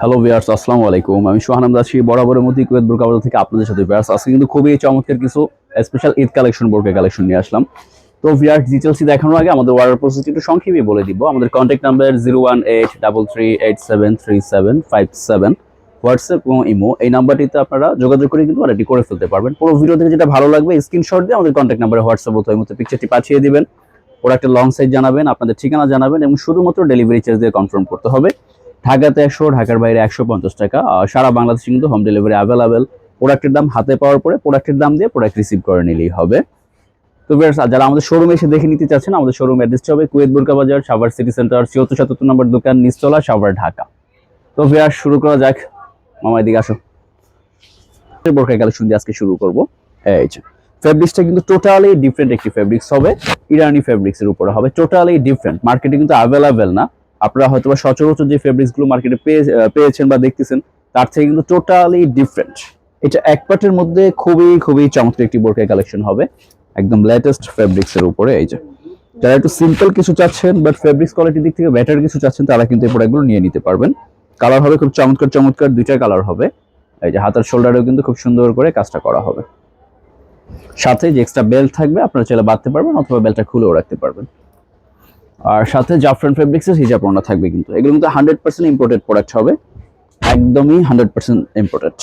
Hello viewers আসসালামু আলাইকুম। আমি সোহানাম দাসি বরাবরের মধ্যে কুয়েত বোরকা বাজার থেকে আপনাদের সাথে ভিয়ার্স আজকে কিন্তু খুবই চমৎকার কিছু স্পেশাল ঈদ কালেকশন বোরকা কালেকশন নিয়ে আসলাম। তো ভিয়ার্স ডিটেলসি দেখানোর আগে আমাদের অর্ডার প্রসেস একটু সংক্ষেপে বলে দিব। আমাদের contact number zero one eight double three eight seven three seven five seven WhatsApp এবং ইমো এই নাম্বারটিতে আপনারা যোগাযোগ করে কিন্তু অর্ডারটি করে ফেলতে পারবেন। পুরো ভিডিও থেকে যেটা ভালো লাগবে স্ক্রিনশট দিয়ে আমাদের কন্ট্যাক্ট নাম্বারে হোয়াটসঅ্যাপ অথবা মতো পিকচারটি পাঠিয়ে দিবেন। প্রোডাক্টের লং সাইজ জানাবেন, আপনাদের ঠিকানা জানাবেন এবং শুধুমাত্র ডেলিভারি চার্জ দিয়ে কনফার্ম করতে হবে। ঢাকাতে একশো, ঢাকার বাইরে একশো পঞ্চাশ টাকা। সারা বাংলাদেশে কিন্তু হোম ডেলিভারি অ্যাভেলেবেল প্রোডাক্টের দাম হাতে পাওয়ার পরে প্রোডাক্টের দাম দিয়ে প্রোডাক্ট রিসিভ করে নিলেই হবে। তো যারা আমাদের শোরুমে এসে দেখে নিতে চাচ্ছেন, আমাদের শোরুম অ্যাড্রেসটা হবে কুয়েত বোরকা বাজার, সাভার সিটি সেন্টার ছিয়াত্তর সাতাত্তর নম্বর দোকান, নিচতলা, সাভার, ঢাকা। তো ভিয়ার শুরু করা যাক। মামা, এদিকে আসো। বোরকা কালেকশন দিয়ে আজকে শুরু করব। এই যে ফেব্রিক্সটা কিন্তু টোটালি ডিফারেন্ট একটি ফেব্রিক্স হবে। ইরানি ফেব্রিক্সের উপরে হবে। টোটালি ডিফারেন্ট মার্কেটে কিন্তু অ্যাভেলেবেল না। আপনারা হয়তো বা সচরাচর যে ফেব্রিক্সগুলো মার্কেটে পেয়েছেন বা দেখতেছেন, তার থেকে কিন্তু টোটালি ডিফারেন্ট এটা এক পাটের মধ্যে খুবই খুবই চমৎকার একটি বোরকা কালেকশন হবে। একদম লেটেস্ট ফেব্রিক্স এর উপরে, এই যে। যারা একটু সিম্পল কিছু চাচ্ছেন বাট ফেব্রিক্স কোয়ালিটির দিক থেকে বেটার কিছু চাচ্ছেন, তারা কিন্তু এই প্রোডাক্টগুলো নিয়ে নিতে পারবেন। কালার হবে খুব চমৎকার চমৎকার, দুইটা কালার হবে। এই যে হাতার শোল্ডারেও কিন্তু খুব সুন্দর করে কাজটা করা হবে। সাথে যে এক্সট্রা বেল্ট থাকবে, আপনারা চাইলে বাঁধতে পারবেন, অথবা বেল্টটা খুলেও রাখতে পারবেন। আর সাথে জাফরান ফেব্রিক্সের হিজাব ওড়না থাকবে কিন্তু। এগুলো কিন্তু হান্ড্রেড পার্সেন্ট ইম্পোর্টেড প্রোডাক্ট হবে। একদমই হান্ড্রেড পার্সেন্ট ইম্পোর্টেড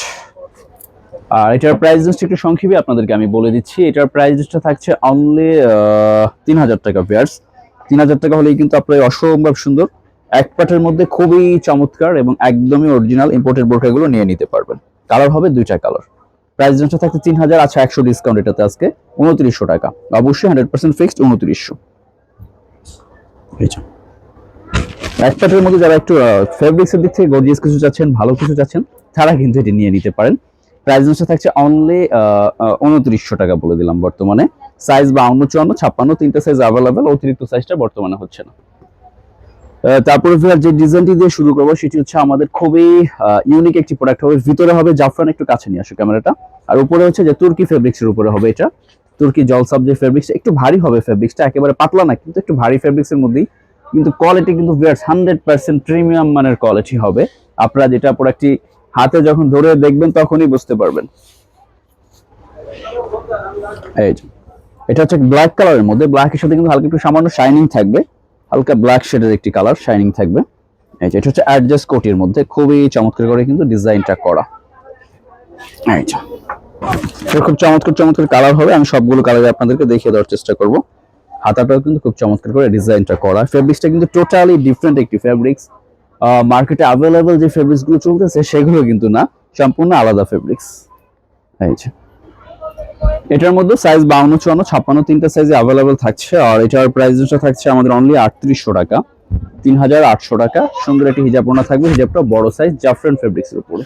আর এটার প্রাইস লিস্ট একটু সংক্ষেপে আপনাদেরকে আমি বলে দিচ্ছি। এটার প্রাইস লিস্টটা থাকছে অনলি তিন হাজার টাকা পেয়ার্স তিন হাজার টাকা হলেই কিন্তু আপনার অসম্ভব সুন্দর। এক পাটের মধ্যে খুবই চমৎকার এবং একদমই অরিজিনাল ইম্পোর্টেড বোরকাগুলো নিয়ে নিতে পারবেন। কালার হবে দুইটা কালার প্রাইস রেঞ্জটা থাকছে তিন হাজার। আচ্ছা একশো ডিসকাউন্ট এটাতে আজকে। উনত্রিশশো টাকা। অবশ্যই হান্ড্রেড পার্সেন্ট ফিক্সড উনত্রিশশো। এক পাটের মধ্যে যারা একটু ফেব্রিক্স এর দিক থেকে গর্জিয়াস কিছু চাচ্ছেন, ভালো কিছু চাচ্ছেন, তারা কিন্তু এটি নিয়ে নিতে পারেন। প্রাইস থাকছে অনলি উনত্রিশশো টাকা বলে দিলাম বর্তমানে। সাইজ চুয়ান্ন, ছাপ্পান্ন, তিনটা সাইজ অ্যাভেলেবেল অতিরিক্ত সাইজটা বর্তমানে হচ্ছে না। তারপরে ভিউয়ার যে ডিজাইনটি দিয়ে শুরু করব, সেটি হচ্ছে আমাদের খুবই ইউনিক একটি প্রোডাক্ট হবে। ভিতরে হবে জাফরান, একটু কাছে নিয়ে আসো ক্যামেরাটা। আর উপরে হচ্ছে যে তুর্কি ফেব্রিক্স এর উপরে হবে এটা। তুর্কি জলসাব যে ফেব্রিক্সটা একটু ভারী হবে ফেব্রিক্সটা একেবারে পাতলা না, কিন্তু একটু ভারী ফেব্রিক্স এর মধ্যেই। কিন্তু কোয়ালিটি কিন্তু ভিউয়ার্স হান্ড্রেড পার্সেন্ট প্রিমিয়াম মানের কোয়ালিটি হবে। আপনারা যেটা প্রোডাক্টটি হাতে যখন ধরে দেখবেন, তখনই বুঝতে পারবেন। এই যে, এটা হচ্ছে ব্ল্যাক কালারের মধ্যে। ব্ল্যাকের সাথে কিন্তু হালকা একটু সামান্য শাইনিং থাকবে। হালকা ব্ল্যাক শেডের একটি কালার শাইনিং থাকবে। এই যে, এটা হচ্ছে অ্যাডজাস্ট কোটির মধ্যে। খুবই চমৎকার করে কিন্তু ডিজাইনটা করা। এই খুব চমৎকার চমৎকার কালার হবে। আমি সবগুলো কালার আপনাদেরকে দেখিয়ে দেওয়ার চেষ্টা করব। হাতাটাও কিন্তু খুব চমৎকার করে ডিজাইনটা করা। ফেব্রিক্সটা কিন্তু টোটালি ডিফারেন্ট একটি ফেব্রিক্স মার্কেটে অ্যাভেলেবল যে ফেব্রিক্সগুলো চলতেছে, সেগুলো কিন্তু না। সম্পূর্ণ আলাদা ফেব্রিক্স এই যে। এটার মধ্যে সাইজ বাউন্ন, চুয়ান্ন, ছাপ্পান্ন তিনটা সাইজে অ্যাভেলেবেল থাকছে। আর এটার প্রাইসটা থাকছে আমাদের অনলি আটত্রিশশো টাকা। তিন হাজার আটশো টাকা। সুন্দর একটি হিজাব ওনা থাকবে। হিজাবটা বড় সাইজ জাফরান ফেব্রিক্সের উপরে।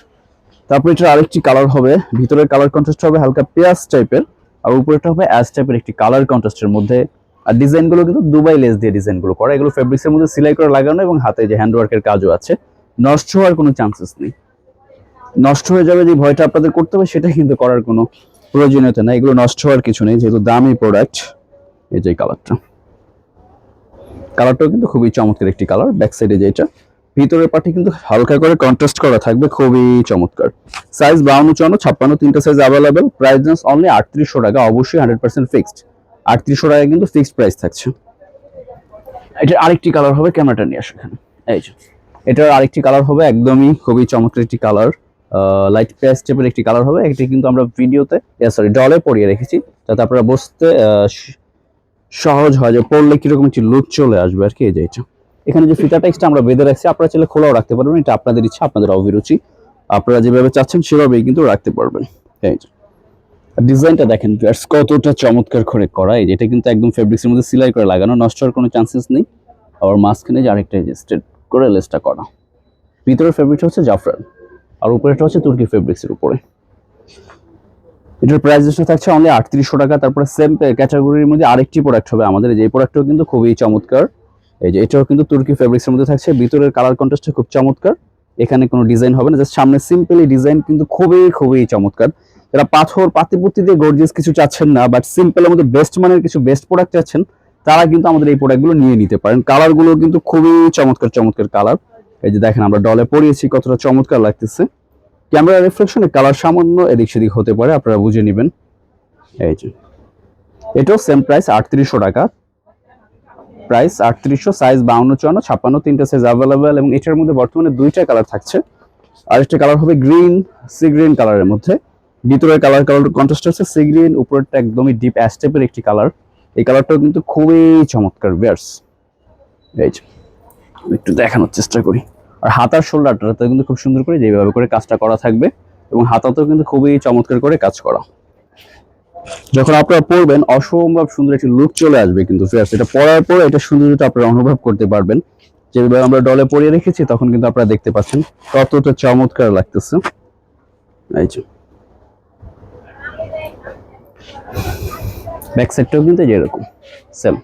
তারপর এটার আরেকটি কালার হবে, ভিতরের কালার কন্ট্রাস্ট হবে হালকা পেঁয়াজ টাইপের আর উপরেটা হবে অ্যাজ টাইপের একটি কালার কন্ট্রাস্টের মধ্যে। আর ডিজাইনগুলো কিন্তু দুবাই লেস দিয়ে ডিজাইনগুলো করা, এগুলো ফেব্রিক্সের মধ্যে সেলাই করে লাগানো এবং হাতে যে হ্যান্ডওয়ার্কের কাজও আছে। নষ্ট হওয়ার কোনো চান্সেস নেই। নষ্ট হয়ে যাবে যে ভয়টা আপনাদের করতে হবে, সেটা কিন্তু করার কোনো প্রয়োজনীয়তা নাই। এগুলো নষ্ট হওয়ার কিছু নেই, যেহেতু দামি প্রোডাক্ট এই যে কালারটা কালারটাও কিন্তু খুবই চমৎকার একটি কালার ব্যাক সাইডে যেটা ভিতরের পার্টি কিন্তু হালকা করে কন্ট্রাস্ট করা থাকবে, খুবই চমৎকার। সাইজ বাউন্ন, চুয়ান্ন, ছাপ্পান্ন, তিনটা size available price range only আটত্রিশশো টাকা, অবশ্যই হান্ড্রেড পার্সেন্ট ফিক্সড আটত্রিশশো টাকা কিন্তু ফিক্সড প্রাইস থাকছে। এটার আরেকটি কালার হবে, ক্যামেরাটা নিয়ে আসো এখানে। এই যে, এটার আরেকটি কালার হবে, একদমই খুবই চমৎকার একটি কালার লাইট পেস্ট টাইপের একটি কালার হবে। এটি কিন্তু আমরা ভিডিওতে সরি ডলে পরিয়ে রেখেছি। যাতে আপনারা বসতে সহজ হয় যে পড়লে কীরকম একটি লুক চলে আসবে আর কি, এই যে এটা। এখানে যে ফিতা টেক্সটা আমরা বেঁধে রাখছি আপনারা চাইলে খোলাও রাখতে পারবেন এটা আপনাদের ইচ্ছা আপনাদের অভিরুচি। আপনারা যেভাবে চাচ্ছেন সেভাবেই কিন্তু রাখতে পারবেন। এই ডিজাইনটা দেখেন viewers, কতটা চমৎকার করে করা। এই যে এটা কিন্তু একদম ফেব্রিক্সের মধ্যে সেলাই করে লাগানো নষ্ট হওয়ার কোনো চান্সেস নেই। আবার মাঝখানে যে আরেকটা স্ট্রেট করে লেসটা করা। ভিতরের ফেব্রিকটা হচ্ছে জাফরান আর উপরেটা হচ্ছে তুর্কি ফেব্রিক্সের উপরে। এটার প্রাইস থাকছে অনলি আটত্রিশশো টাকা তারপরে সেম ক্যাটাগরির মধ্যে আরেকটি প্রোডাক্ট হবে আমাদের। যে প্রোডাক্টটাও কিন্তু খুবই চমৎকার। এই যে এটাও কিন্তু তুর্কি ফেব্রিক্সের মধ্যে থাকছে। ভিতরের কালার কন্ট্রাস্টটা খুব চমৎকার। এখানে কোনো ডিজাইন হবে না জাস্ট সামনে সিম্পলি ডিজাইন কিন্তু খুবই খুবই চমৎকার। যারা পাথর পাতিপুতি দিয়ে গর্জিয়াস কিছু চাচ্ছেন না বাট সিম্পলের মধ্যে বেস্ট মানের কিছু বেস্ট প্রোডাক্ট চাচ্ছেন, তারা কিন্তু আমাদের এই প্রোডাক্টগুলো নিয়ে নিতে পারেন। কালারগুলো কিন্তু খুবই চমৎকার চমৎকার কালার এই যে দেখেন আমরা ডলে পরিয়েছি, কতটা চমৎকার লাগতেছে। ক্যামেরা রিফ্লেকশনে কালার সামান্য এদিক সেদিক হতে পারে, আপনারা বুঝে নেবেন। এই যে, এটাও সেম প্রাইস আটত্রিশশো টাকা। প্রাইস আটত্রিশশো সাইজ বাউন্ন, চুয়ান্ন, ছাপ্পান্ন, তিনটা সাইজ অ্যাভেলেবেল এবং এটার মধ্যে বর্তমানে দুইটা কালার থাকছে। আরেকটা কালার হবে গ্রিন সি গ্রিন কালারের মধ্যে। ভিতরের কালার কালার কন্ট্রাস্ট হচ্ছে সি গ্রিন উপরেরটা একদমই ডিপ অ্যাস্টেপের একটি কালার এই কালারটাও কিন্তু খুবই চমৎকার বিয়ার্স একটু দেখানোর চেষ্টা করি। আর হাতার শোল্ডারটাতে কিন্তু খুব সুন্দর করে যেভাবে করে কাজটা করা থাকবে এবং হাতাতেও কিন্তু খুবই চমৎকার করে কাজ করা। যখন আপনারা পরবেন অসম্ভব সুন্দর একটি লুক চলে আসবে কিন্তু ফেয়ার্স এটা পরার পর এটা সৌন্দর্যটা আপনারা অনুভব করতে পারবেন। যেভাবে আমরা ডলে পরিয়ে রেখেছি, তখন কিন্তু আপনারা দেখতে পাচ্ছেন কতটা চমৎকার লাগতেছে। এই যে। ব্যাক সাইডটাও কিন্তু এই যে এরকম সেম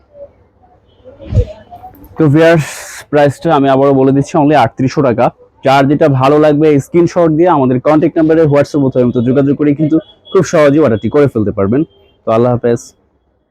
তো ভিয়ার্স প্রাইসটা আমি আবারও বলে দিচ্ছি অনলি আটত্রিশশো টাকা। যার যেটা ভালো লাগবে স্ক্রিনশট দিয়ে আমাদের কন্ট্যাক্ট নাম্বারে হোয়াটসঅ্যাপ অথবা যোগাযোগ করে কিন্তু খুব সহজেই অর্ডারটি করে ফেলতে পারবেন। তো আল্লাহ হাফেজ।